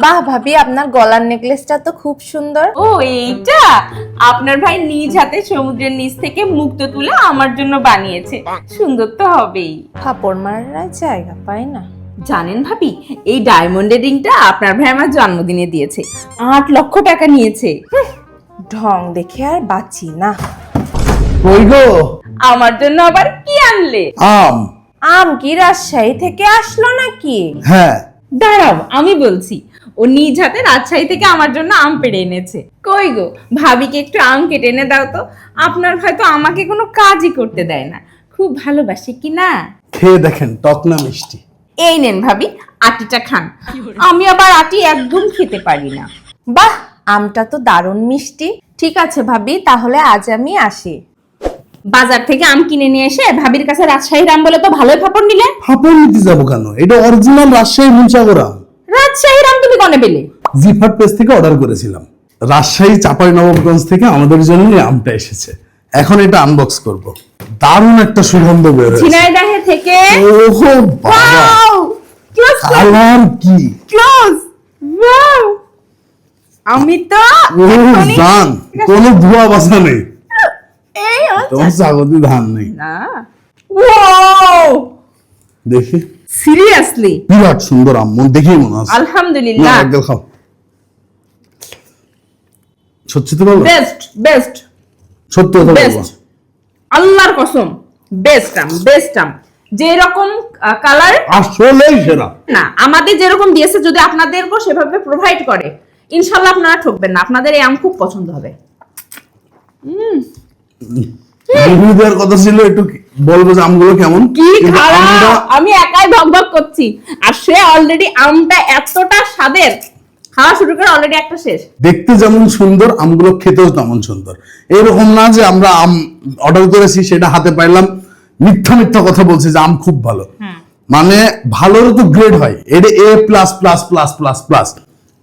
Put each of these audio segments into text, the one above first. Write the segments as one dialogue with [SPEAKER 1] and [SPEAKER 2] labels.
[SPEAKER 1] বাহ ভাবি আপনার গলার নেকলেসটা তো খুব সুন্দর।
[SPEAKER 2] ও এইটা? আপনার ভাই নিজ হাতে সমুদ্রের নিচ থেকে মুক্ত তুলে আমার জন্য বানিয়েছে। সুন্দর তো হবেই।
[SPEAKER 1] ফাপড় মারার জায়গা পায় না।
[SPEAKER 2] জানেন ভাবি এই ডায়মন্ডের রিংটা আপনার ভাই আমার জন্মদিনে দিয়েছে। আট লক্ষ টাকা নিয়েছে।
[SPEAKER 1] ঢং দেখে আর বাঁচি না।
[SPEAKER 3] কই গো?
[SPEAKER 2] আমার জন্য আবার কি আনলে?
[SPEAKER 3] আম।
[SPEAKER 1] আম কি রাজশাহী থেকে আসলো নাকি?
[SPEAKER 3] হ্যাঁ।
[SPEAKER 2] দাঁড়াও আমি বলছি ও নিজ হাতে রাজশাহী থেকে আমার জন্য আম পেড়ে এনেছে। কই গো ভাবিকে একটু আম কেটে এনে দাও তো আপনার হয়তো আমাকে কোনো কাজই করতে দেয় না। খুব ভালোবাসে কি না?
[SPEAKER 3] খেয়ে দেখেন টক না মিষ্টি।
[SPEAKER 2] এই নেন ভাবি আটিটা খান। আমি আবার আটি একদম খেতে পারি না।
[SPEAKER 1] বাহ আমটা তো দারুণ মিষ্টি। ঠিক আছে ভাবি তাহলে আজ আমি আসি।
[SPEAKER 2] বাজার থেকে আম কিনে নিয়ে এসে ভাবির কাছে রাজশাহীর আম বলে তো ভালোই ফাপড় নিলে।
[SPEAKER 3] হাপড় নিতে যাব কেন? এটা অরিজিনাল রাজশাহী মুন্সাগর আম।
[SPEAKER 2] রাজশাহীর আম তুমি কনে পেলে?
[SPEAKER 3] জিফার পেজ থেকে অর্ডার করেছিলাম। রাজশাহী চাপাই নবাবগঞ্জ থেকে আমাদের জন্য এই আমটা এসেছে। এখন এটা আনবক্স করব। দারুণ একটা সুগন্ধ বের হয়েছে।
[SPEAKER 2] ঝিনাইদাহে থেকে
[SPEAKER 3] ওহো বাবা!
[SPEAKER 2] ক্লোজ
[SPEAKER 3] কালার কি?
[SPEAKER 2] ক্লোজ ওয়াও আমি তো
[SPEAKER 3] জান কোনো ধোয়া বাসা নেই। তোমার স্বাগতি ধান নেই।
[SPEAKER 2] না। ওয়াও
[SPEAKER 3] দেখি।
[SPEAKER 2] সিরিয়াসলি
[SPEAKER 3] বিরাট সুন্দর আম মন দেখেই মনে আছে
[SPEAKER 2] আলহামদুলিল্লাহ।
[SPEAKER 3] একদম খাও। সত্যি তো বলো?
[SPEAKER 2] বেস্ট বেস্ট
[SPEAKER 3] সত্যি কথা বলব
[SPEAKER 2] আল্লাহর কসম বেস্ট আম বেস্ট আম। যে কালার
[SPEAKER 3] আসলেই সেরা।
[SPEAKER 2] না আমাদের যেরকম দিয়েছে যদি আপনাদেরকেও সেভাবে প্রোভাইড করে ইনশাল্লাহ আপনারা ঠকবেন না। আপনাদের এই আম খুব পছন্দ হবে।
[SPEAKER 3] রিভিউ দেওয়ার কথা ছিল একটু বলব যে আমগুলো কেমন?
[SPEAKER 2] কি খারাপ? আমি একাই ভকভক করছি। আর সে অলরেডি আমটা এতটা স্বাদের। খাওয়া শুরু করে অলরেডি একটা শেষ।
[SPEAKER 3] দেখতে যেমন সুন্দর আমগুলো খেতেও তেমন সুন্দর। না যে আমরা আম অর্ডার করেছি সেটা হাতে পাইলাম। মিথ্যা মিথ্যা কথা বলছি যে আম খুব ভালো। মানে ভালোর তো গ্রেড হয়। এটা A plus plus plus plus plus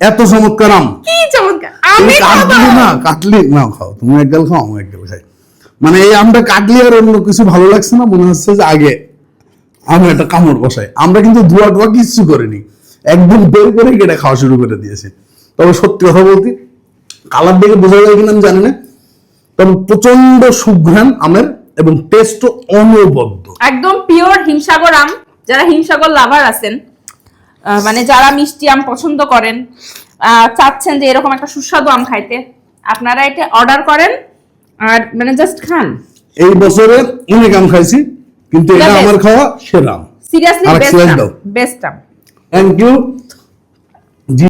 [SPEAKER 3] এত চমৎকার আম।
[SPEAKER 2] কি চমৎকার? আমি
[SPEAKER 3] কাটলি না কাটলি। না খাও। তুমি এক গাল খাও আমি এক গাল খাই। মানে এই আমটা কাটলি আর অন্য কিছু ভালো লাগছে না, মনে হচ্ছে যে আগে আমি একটা কামড় বসাই। আমরা কিন্তু ধোয়া টোয়া কিচ্ছু করিনি। একদম বের করে কেটে খাওয়া শুরু করে দিয়েছে। তবে সত্যি কথা বলতে কালার দেখে বোঝা যায় কিনা আমি জানি না, তবে প্রচণ্ড সুঘ্রাণ আমের এবং টেস্ট অনবদ্য।
[SPEAKER 2] একদম পিওর হিমসাগর আম, যারা হিমসাগর লাভার আছেন মানে যারা মিষ্টি আম পছন্দ করেন চাচ্ছেন যে এরকম একটা সুস্বাদু আম খাইতে, আপনারা এটা অর্ডার করেন। আর মানে জাস্ট খান।
[SPEAKER 3] এই বছরে অনেক আম খাইছি কিন্তু এটা আমার খাওয়া সেরা।
[SPEAKER 2] সিরিয়াসলি বেস্ট আম বেস্ট আম।
[SPEAKER 3] Thank you